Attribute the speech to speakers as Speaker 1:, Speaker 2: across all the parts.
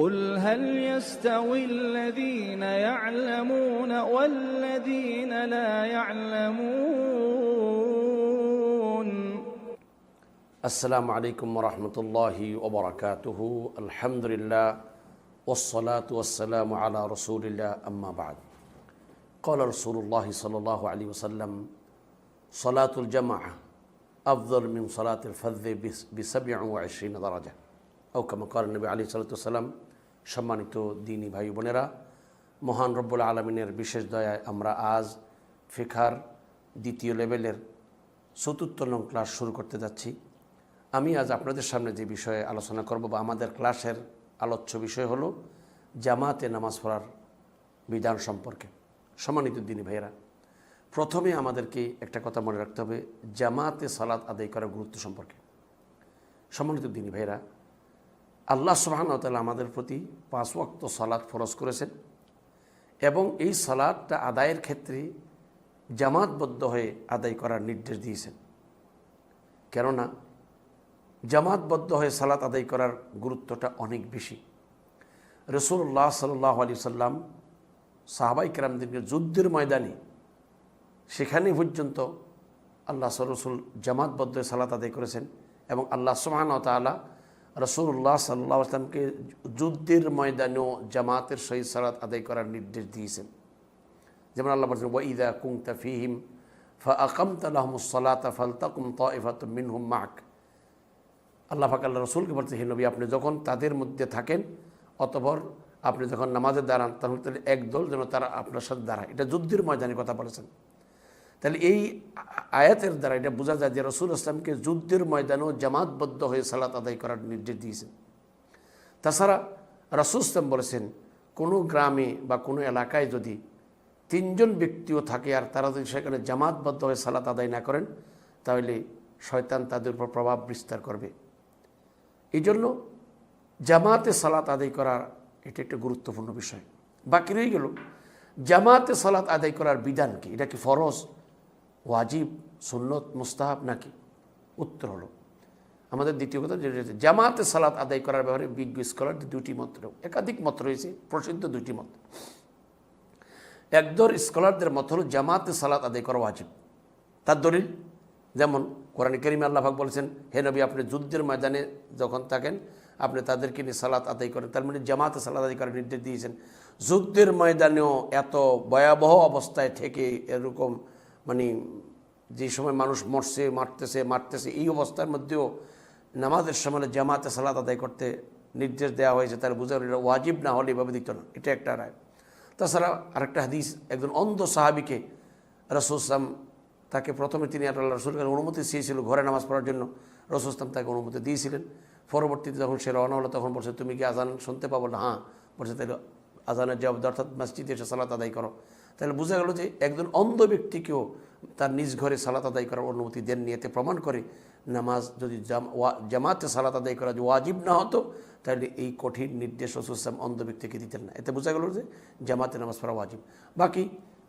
Speaker 1: قل هل يستوي الذين يعلمون والذين لا يعلمون؟
Speaker 2: السلام عليكم ورحمة الله وبركاته. الحمد لله والصلاة والسلام على رسول الله. أما بعد قال رسول الله صلى الله عليه وسلم صلاة الجماعة أفضل من صلاة الفذ بسبع وعشرين درجة. أو كما قال النبي عليه الصلاة والسلام সম্মানিত দিনী ভাই বোনেরা, মহান রব্বুল আলমিনের বিশেষ দয়ায় আমরা আজ ফিখার দ্বিতীয় লেভেলের চতুর্থ নং ক্লাস শুরু করতে যাচ্ছি। আমি আজ আপনাদের সামনে যে বিষয়ে আলোচনা করব বা আমাদের ক্লাসের আলোচ্য বিষয় হলো জামাতে নামাজ পড়ার বিধান সম্পর্কে। সম্মানিত দিনী ভাইয়েরা, প্রথমে আমাদেরকে একটা কথা মনে রাখতে হবে, জামাতে সালাত আদায় করার গুরুত্ব সম্পর্কে। সম্মানিত দিনী ভাইয়েরা আল্লাহ সুবাহানতাল আমাদের প্রতি পাঁচ ওয়াক্ত সালাদ ফরজ করেছেন এবং এই সালাদটা আদায়ের ক্ষেত্রে জামাতবদ্ধ হয়ে আদায় করার নির্দেশ দিয়েছেন। কেননা জামাতবদ্ধ হয়ে সালাত আদায় করার গুরুত্বটা অনেক বেশি। রসুল্লাহ সাল্লাহ আলি সাল্লাম সাহাবাই কেরামদেরকে যুদ্ধের ময়দানে সেখানে পর্যন্ত আল্লাহ রসুল জামাতবদ্ধ সালাত আদায় করেছেন এবং আল্লাহ সুবাহান তালা রসুল্লাহ সাল্লাহ আসলামকে যুদ্ধের ময়দানেও জামাতের সহিত সালাত আদায় করার নির্দেশ দিয়েছেন। যেমন আল্লাহ বলছেন ওয়াইদা কুংতা ফিহিম ফা আকাম তালাহমুসলাতা ফালতাকুম তফাত মিনহুম মাক। আল্লাহ ফাক আল্লাহ রসুলকে বলছে হে নবী, আপনি যখন তাদের মধ্যে থাকেন, অতপর আপনি যখন নামাজে দাঁড়ান তখন একদল যেন তারা আপনার সাথে দাঁড়ায়। এটা যুদ্ধের ময়দানে কথা বলেছেন। তাহলে এই আয়াতের দ্বারা এটা বোঝা যায় যে রসুল ইসলামকে যুদ্ধের ময়দানেও জামাতবদ্ধ হয়ে সালাত আদায় করার নির্দেশ দিয়েছেন। তাছাড়া রসুল ইসলাম বলেছেন, কোনো গ্রামে বা কোনো এলাকায় যদি তিনজন ব্যক্তিও থাকে আর তারা যদি সেখানে জামাতবদ্ধ হয়ে সালাত আদায় না করেন, তাহলে শয়তান তাদের উপর প্রভাব বিস্তার করবে। এই জন্য জামাতে সালাত আদায় করার এটা একটা গুরুত্বপূর্ণ বিষয়। বাকি রয়ে গেল, জামাতে সালাত আদায় করার বিধান কি? এটা কি ফরজ? ওয়াজিব, সুন্নত, মুস্তাহাব নাকি? উত্তর হলো। আমাদের দ্বিতীয় কথা যেটা জামাতে সালাত আদায় করার ব্যাপারে বিজ্ঞ স্কলার দুটি মত একাধিক মত রয়েছে, প্রসিদ্ধ দুটি মত। একদর স্কলারদের মত হলো, জামাতে সালাত আদায় করা ওয়াজিব। তার দলিল? যেমন কোরআন করিম আল্লাহাক বলেছেন, হে নবী, আপনি যুদ্ধের ময়দানে যখন থাকেন, আপনি তাদেরকে নিয়ে সালাত আদায় করেন। তার মানে জামাতে সালাত আদায় করার নির্দেশ দিয়েছেন। যুদ্ধের ময়দানেও এত ভয়াবহ অবস্থায় থেকে এরকম মানে যে সময় মানুষ মরছে, মারতেছে মারতেছে, এই অবস্থার মধ্যেও নামাজের সময় জামাতে সালাত আদায় করতে নির্দেশ দেওয়া হয়েছে। তার বোঝা এটা ওয়াজিব না হলে এভাবে দিত না। এটা একটা রায়। তাছাড়া আরেকটা হাদিস, একজন অন্ধ সাহাবিকে রসুলাম তাকে প্রথমে তিনি আল্লাহ রসুলকে অনুমতি চেয়েছিল ঘরে নামাজ পড়ার জন্য। রসুলাম তাকে অনুমতি দিয়েছিলেন। পরবর্তীতে যখন সে রওনা হলো, তখন বলছে, তুমি কি আজান শুনতে পাবো? না হ্যাঁ বলছে তাহলে আজানের জবাব অর্থাৎ মসজিদে এসে সালাত আদায় করো। তাহলে বোঝা গেল যে একজন অন্ধ ব্যক্তিকেও তার নিজ ঘরে সালাত আদায় করার অনুমতি দেননি এতে প্রমাণ করে নামাজ যদি জামাতে সালাত আদায় করা ওয়াজিব না হতো, তাহলে এই কঠিন নির্দেশ রসুলাম অন্ধ ব্যক্তিকে দিতেন না। এতে বোঝা গেল যে জামাতে নামাজ পড়া ওয়াজিব। বাকি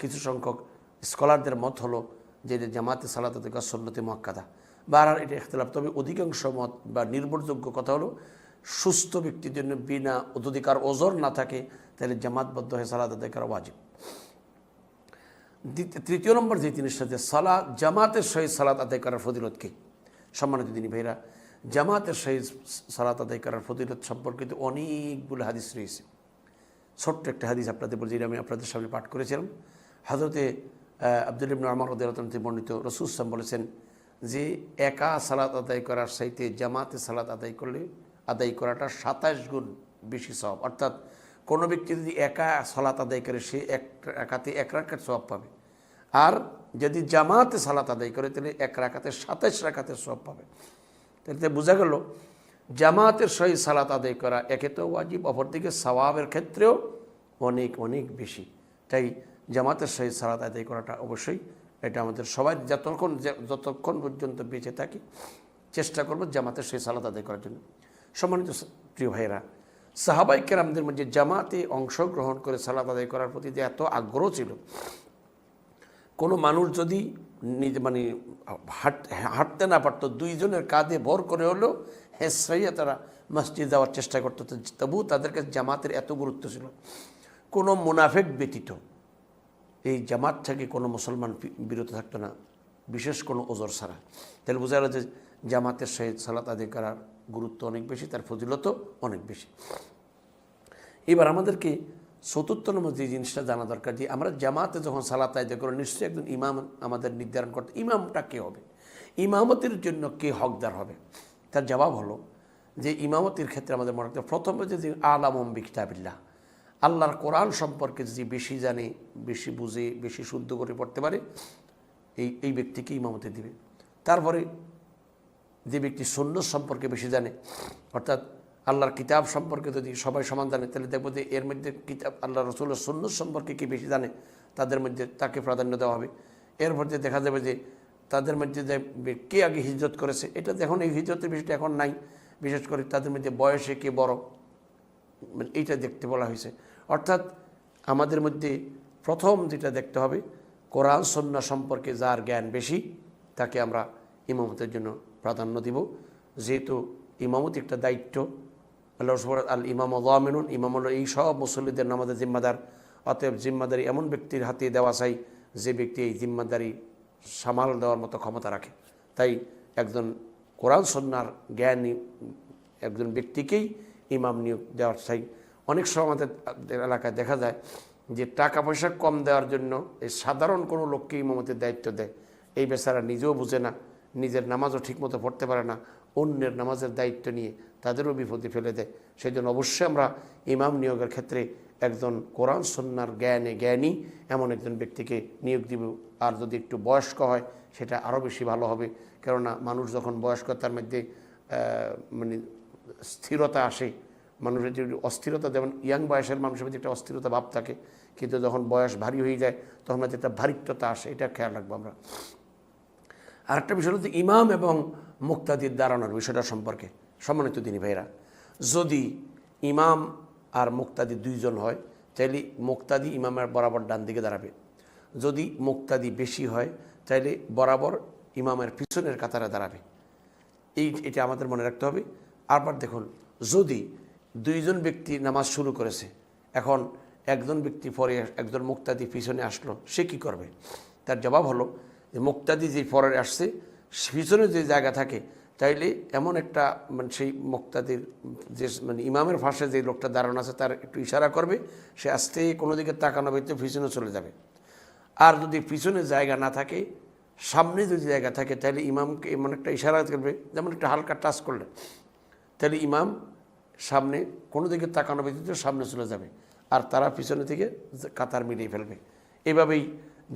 Speaker 2: কিছু সংখ্যক স্কলারদের মত হলো যে জামাতে সালাত আদায় করা সন্ন্যতি মক্কাদা বারার এটা ইখতলাফ। তবে অধিকাংশ মত বা নির্ভরযোগ্য কথা হলো সুস্থ ব্যক্তির জন্য বিনা অধিকার ওজর না থাকে, তাহলে জামাতবদ্ধ হয়ে সালাদ আদায় করা ওয়াজিব। তৃতীয় নম্বর যে জিনিসটা যে সালা জামাতের সহিত সালাত আদায় করার ফদিলত কি? সম্মানিত দিনী ভাইরা, জামাতের সহিত সালাত আদায় করার ফদিলত সম্পর্কিত অনেকগুলো হাদিস রয়েছে। ছোট্ট একটা হাদিস আপনাদের বলছি আমি আপনাদের সামনে পাঠ করেছিলাম। হাজরতে আব্দুল ইবনু আমার উদ্দারতন্ত্রী বর্ণিত রসুলাম বলেছেন যে, একা সালাত আদায় করার সাইতে জামাতে সালাত আদায় করলে, আদায় করাটা সাতাশ গুণ বেশি সব অর্থাৎ কোনো ব্যক্তি যদি একা সালাত আদায় করে, সে এক একাতে এক রাখার সব পাবে। আর যদি জামাতে সালাত আদায় করে তাহলে এক রাখাতে সাতাশ রাখাতের সব পাবে। তাহলে বোঝা গেল, জামাতের সহিত সালাত আদায় করা একে তো ওয়াজিব, অপরদিকে সওয়াবের ক্ষেত্রেও অনেক অনেক বেশি। তাই জামাতের সহিত সালাত আদায় করাটা অবশ্যই এটা আমাদের সবাই যতক্ষণ যতক্ষণ পর্যন্ত বেঁচে থাকি, চেষ্টা করব জামাতের সেই সালাত আদায় করার জন্য। সম্মানিত প্রিয় ভাইয়েরা সাহাবাই কেরামদের মধ্যে জামাতে অংশগ্রহণ করে সালাত আদায় করার প্রতি যে এত আগ্রহ ছিল, কোনো মানুষ যদি নিজে মানে হাঁটতে না পারতো, দুইজনের কাঁধে ভর করে হলেও হেসাইয়া তারা মসজিদ যাওয়ার চেষ্টা করতো। তবু তাদের কাছে জামাতের এত গুরুত্ব ছিল। কোনো মুনাফেক ব্যতীত এই জামাত থেকে কোনো মুসলমান বিরত থাকতো না, বিশেষ কোনো ওজর ছাড়া। তাহলে বোঝা গেল যে জামাতের সহিত সালাত আদায় করার গুরুত্ব অনেক বেশি, তার ফজিলতও অনেক বেশি। এবার আমাদেরকে চতুর্থ নম্বর যে জিনিসটা জানা দরকার, যে আমরা জামাতে যখন সালাত আদায় করো নিশ্চয়ই একজন ইমাম আমাদের নির্ধারণ করতে, ইমামটা কে হবে? ইমামতির জন্য কে হকদার হবে? তার জবাব হলো যে ইমামতির ক্ষেত্রে আমাদের মনে রাখতে প্রথমে যদি আলামম বিকিতাবিল্লাহ। আল্লাহর কোরআন সম্পর্কে যদি বেশি জানে, বেশি বুঝে, বেশি শুদ্ধ করে পড়তে পারে, এই এই ব্যক্তিকে ইমামতি দিবে। তারপরে যে ব্যক্তি সন্ন্য সম্পর্কে বেশি জানে, অর্থাৎ আল্লাহর কিতাব সম্পর্কে যদি সবাই সমান জানে, তাহলে দেখব যে এর মধ্যে কিতাব, আল্লাহ রসুলের সন্ন্য সম্পর্কে কি বেশি জানে, তাদের মধ্যে তাকে প্রাধান্য দেওয়া হবে। এর মধ্যে দেখা যাবে যে তাদের মধ্যে যে কে আগে হিজরত করেছে, এটা এখন এই হিজরতের বিষয়টা এখন নাই। বিশেষ করে তাদের মধ্যে বয়সে কে বড় মানে এইটা দেখতে বলা হয়েছে। অর্থাৎ আমাদের মধ্যে প্রথম যেটা দেখতে হবে, কোরআন সন্না সম্পর্কে যার জ্ঞান বেশি, তাকে আমরা ইমামতের জন্য প্রাধান্য দিব। যেহেতু ইমামতি একটা দায়িত্ব আল্লাহ রসুল আল ইমাম আমিনুন ইমাম এই সব মুসল্লিদের নামাজের জিম্মাদার। অতএব জিম্মাদারি এমন ব্যক্তির হাতে দেওয়া চাই, যে ব্যক্তি এই জিম্মাদারি সামাল দেওয়ার মতো ক্ষমতা রাখে। তাই একজন কোরআন সন্ন্যার জ্ঞানী একজন ব্যক্তিকেই ইমাম নিয়োগ দেওয়ার চাই। অনেক সময় আমাদের এলাকায় দেখা যায় যে টাকা পয়সা কম দেওয়ার জন্য এই সাধারণ কোনো লোককে ইমামতের দায়িত্ব দেয়। এই বেচারা নিজেও বুঝে না নিজের নামাজও ঠিকমতো পড়তে পারে না, অন্যের নামাজের দায়িত্ব নিয়ে তাদেরও বিপদে ফেলে দেয়। সেই জন্য অবশ্যই আমরা ইমাম নিয়োগের ক্ষেত্রে একজন কোরআন সন্ন্যার জ্ঞানে জ্ঞানী এমন একজন ব্যক্তিকে নিয়োগ দিব। আর যদি একটু বয়স্ক হয়, সেটা আরও বেশি ভালো হবে। কেননা মানুষ যখন বয়স্কতার মধ্যে মানে স্থিরতা আসে, মানুষের যে অস্থিরতা, যেমন ইয়াং বয়সের মানুষের মধ্যে একটা অস্থিরতা ভাব থাকে, কিন্তু যখন বয়স ভারী হয়ে যায়, তখন একটা ভারিত্বতা আসে, এটা খেয়াল রাখব আমরা। আরেকটা বিষয় হলো ইমাম এবং মুক্তাদির দাঁড়ানোর বিষয়টা সম্পর্কে সম্মানিত দিনী ভাইরা যদি ইমাম আর মুক্তাদি দুইজন হয়, তাইলে মুক্তাদি ইমামের বরাবর ডান দিকে দাঁড়াবে। যদি মুক্তাদি বেশি হয়, তাইলে বরাবর ইমামের পিছনের কাতারে দাঁড়াবে। এই এটা আমাদের মনে রাখতে হবে। আবার দেখুন, যদি দুইজন ব্যক্তি নামাজ শুরু করেছে, এখন একজন ব্যক্তি পরে একজন মুক্তাদি পিছনে আসলো, সে কি করবে? তার জবাব হলো যে মুক্তাদি যে পরে আসছে পিছনে যে জায়গা থাকে, তাইলে এমন একটা মানে সেই মুক্তাদির যে মানে ইমামের ফাঁসে যে লোকটা দাঁড়ানো আছে, তার একটু ইশারা করবে, সে আস্তে কোনো দিকে তাকানো ব্যক্তি পিছনে চলে যাবে। আর যদি পিছনে জায়গা না থাকে, সামনে যদি জায়গা থাকে তাহলে ইমামকে এমন একটা ইশারা করবে, যেমন একটা হালকা টাচ করলে। তাহলে ইমাম সামনে কোনো দিকে তাকানো ব্যতীত সামনে চলে যাবে, আর তারা পিছনে থেকে কাতার মিলিয়ে ফেলবে। এভাবেই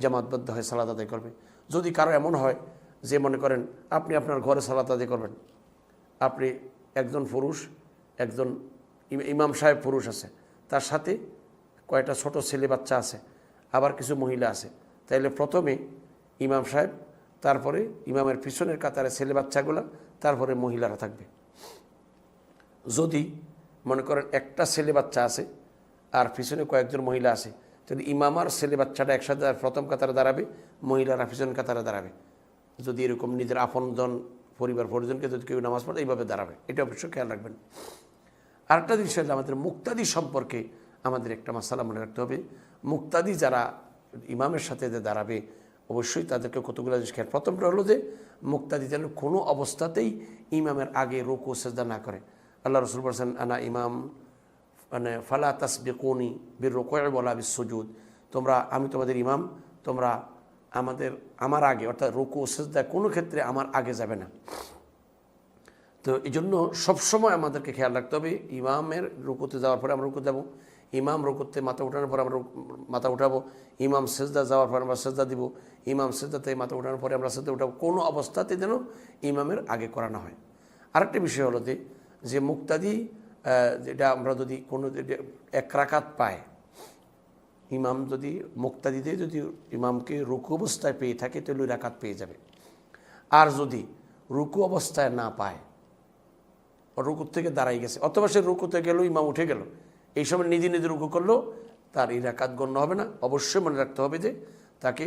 Speaker 2: জামাতবদ্ধ হয়ে সালাদ আদায় করবে। যদি কারও এমন হয় যে মনে করেন আপনি আপনার ঘরে সালাত আদায় করবেন, আপনি একজন পুরুষ, একজন ইম- ইমাম সাহেব পুরুষ আছে, তার সাথে কয়েকটা ছোট ছেলে বাচ্চা আছে, আবার কিছু মহিলা আছে, তাইলে প্রথমে ইমাম সাহেব, তারপরে ইমামের পিছনের কাতারে ছেলে বাচ্চাগুলো, তারপরে মহিলারা থাকবে। যদি মনে করেন একটা ছেলে বাচ্চা আছে, আর পিছনে কয়েকজন মহিলা আছে যদি ইমাম আর ছেলে বাচ্চাটা একসাথে প্রথম কাতারে দাঁড়াবে, মহিলারা পিছন কাতারে দাঁড়াবে। যদি এরকম নিজের আপনজন পরিবার পরিজনকে যদি কেউ নামাজ পড়ে, এইভাবে দাঁড়াবে। এটা অবশ্যই খেয়াল রাখবেন। আরেকটা জিনিস হলো আমাদের মুক্তাদি সম্পর্কে আমাদের একটা মশালা মনে রাখতে হবে। মুক্তাদি যারা ইমামের সাথে যে দাঁড়াবে, অবশ্যই তাদেরকে কতগুলো জিনিস খেয়াল। প্রথমটা হলো যে মুক্তাদি যেন কোনো অবস্থাতেই ইমামের আগে রোকো সেজদা না করে। আল্লাহ রসুল বলছেন, আনা ইমাম মানে ফালা তাসবিকুনি বীর রোকয় বলা বিশ্বজুদ তোমরা, আমি তোমাদের ইমাম, তোমরা আমাদের, আমার আগে, অর্থাৎ রুকু সেজদা কোনো ক্ষেত্রে আমার আগে যাবে না। তো এই জন্য সবসময় আমাদেরকে খেয়াল রাখতে হবে, ইমামের রুকুতে যাওয়ার পরে আমরা রুকু যাব ইমাম রুকুতে মাথা উঠানোর পরে আমরা মাথা উঠাবো, ইমাম সেজদা যাওয়ার পরে আমরা সেজদা দিব, ইমাম সেজদাতে মাথা উঠানোর পরে আমরা সেজদা উঠাবো। কোনো অবস্থাতে যেন ইমামের আগে করানো হয়। আরেকটা বিষয় হলো যে মুক্তাদি যেটা আমরা যদি কোনো এক রাকাত পায় ইমাম যদি মুক্তাদিতে যদি ইমামকে রুকু অবস্থায় পেয়ে থাকে, তাহলে রাকাত পেয়ে যাবে। আর যদি রুকু অবস্থায় না পায় রুকুর থেকে দাঁড়াই গেছে, অথবা সে রুকুতে গেল, ইমাম উঠে গেল, এই সময় নিজে নিজে রুকু করল, তার এই রাকাত গণ্য হবে না। অবশ্যই মনে রাখতে হবে যে তাকে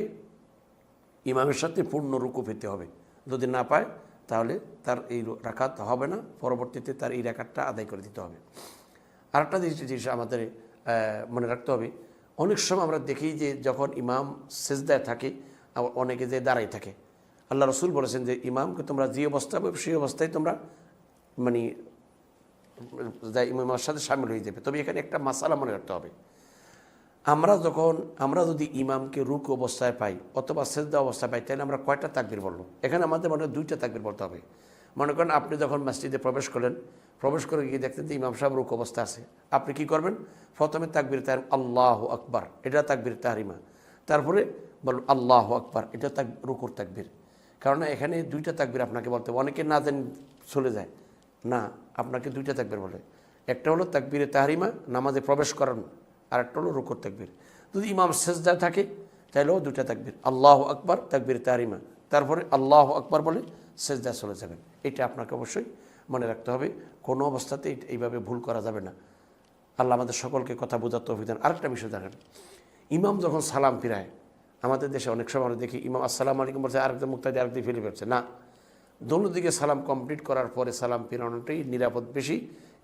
Speaker 2: ইমামের সাথে পূর্ণ রুকু পেতে হবে। যদি না পায় তাহলে তার এই রাখাত হবে না, পরবর্তীতে তার এই রাখাতটা আদায় করে দিতে হবে। আরেকটা জিনিস জিনিস আমাদের মনে রাখতে হবে, অনেক সময় আমরা দেখি যে যখন ইমাম সেজদায় থাকে অনেকে যে দাঁড়াই থাকে, আল্লাহ রসুল বলেছেন যে, ইমামকে তোমরা যে অবস্থা সেই অবস্থায় তোমরা মানে ইমামের সাথে সামিল হয়ে যাবে। তবে এখানে একটা মাসালা মনে রাখতে হবে। আমরা যখন, আমরা যদি ইমামকে রুক অবস্থায় পাই অথবা সেজদা অবস্থায় পাই, তাহলে আমরা কয়টা তাকবির বলব এখানে আমাদের মনে হয় দুইটা তাকবির বলতে হবে। মনে করেন আপনি যখন মসজিদে প্রবেশ করলেন, প্রবেশ করে গিয়ে দেখতেন যে ইমাম সাহেব রুক অবস্থা আছে। আপনি কি করবেন? প্রথমে তাকবির তাহার আল্লাহ আকবার, এটা তাকবির তাহারিমা। তারপরে বল আল্লাহ আকবার, এটা তাক, রুকুর তাকবির। কারণ এখানে দুইটা তাকবির আপনাকে বলতে হবে। অনেকে না জানি চলে যায়। না, আপনাকে দুইটা তাকবির বলে। একটা হলো তাকবিরে তাহারিমা, নামাজে প্রবেশ করানো। আর একটা হলো রুকুর তাকবির। যদি ইমাম সেজদা থাকে তাহলেও দুটা তাকবির। আল্লাহ আকবার, তাকবির তাহারিমা। তারপরে আল্লাহ আকবর বলে সেজদা চলে যাবেন। এটা আপনাকে অবশ্যই মনে রাখতে হবে। কোনো অবস্থাতে এইভাবে ভুল করা যাবে না। আল্লাহ আমাদের সকলকে কথা বোঝার তৌফিক দেন। আরেকটা বিষয় দেখেন ইমাম যখন সালাম ফিরায়, আমাদের দেশে অনেক সময় আমরা দেখি, ইমাম আসসালাম আলাইকুম বলছে আরেকটা মুক্তাদি আরেকদিকে ফিরে ফেলছে না দোনো দিকে সালাম কমপ্লিট করার পরে সালাম ফিরানোটাই নিরাপদ বেশি।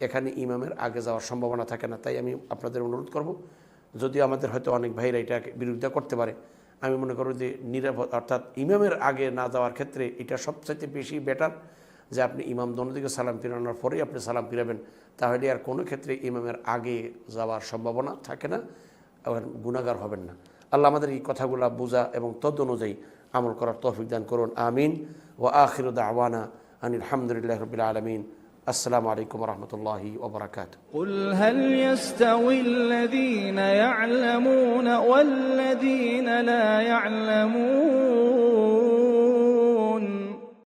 Speaker 2: এখানে ইমামের আগে যাওয়ার সম্ভাবনা থাকে না, তাই আমি আপনাদের অনুরোধ করব, যদিও আমাদের হয়তো অনেক ভাইরা এটা বিরোধিতা করতে পারে, আমি মনে করব যে নিরাপদ অর্থাৎ ইমামের আগে না যাওয়ার ক্ষেত্রে এটা সবচাইতে বেশি বেটার যে আপনি ইমাম দোনো দিকে সালাম ফিরানোর পরেই আপনি সালাম ফিরাবেন, তাহলে আর কোনো ক্ষেত্রে ইমামের আগে যাওয়ার সম্ভাবনা থাকে না আবার গুণাগার হবেন না। আল্লাহ আমাদের এই কথাগুলো বোঝা এবং তদ অনুযায়ী আমল করার তৌফিক দান করুন, আমিন। ও আখির দাওয়ানা আনিল হামদুলিল্লাহ রবিল আলমিন। السلام عليكم ورحمة الله وبركاته
Speaker 1: قل هل يستوي الذين يعلمون والذين لا يعلمون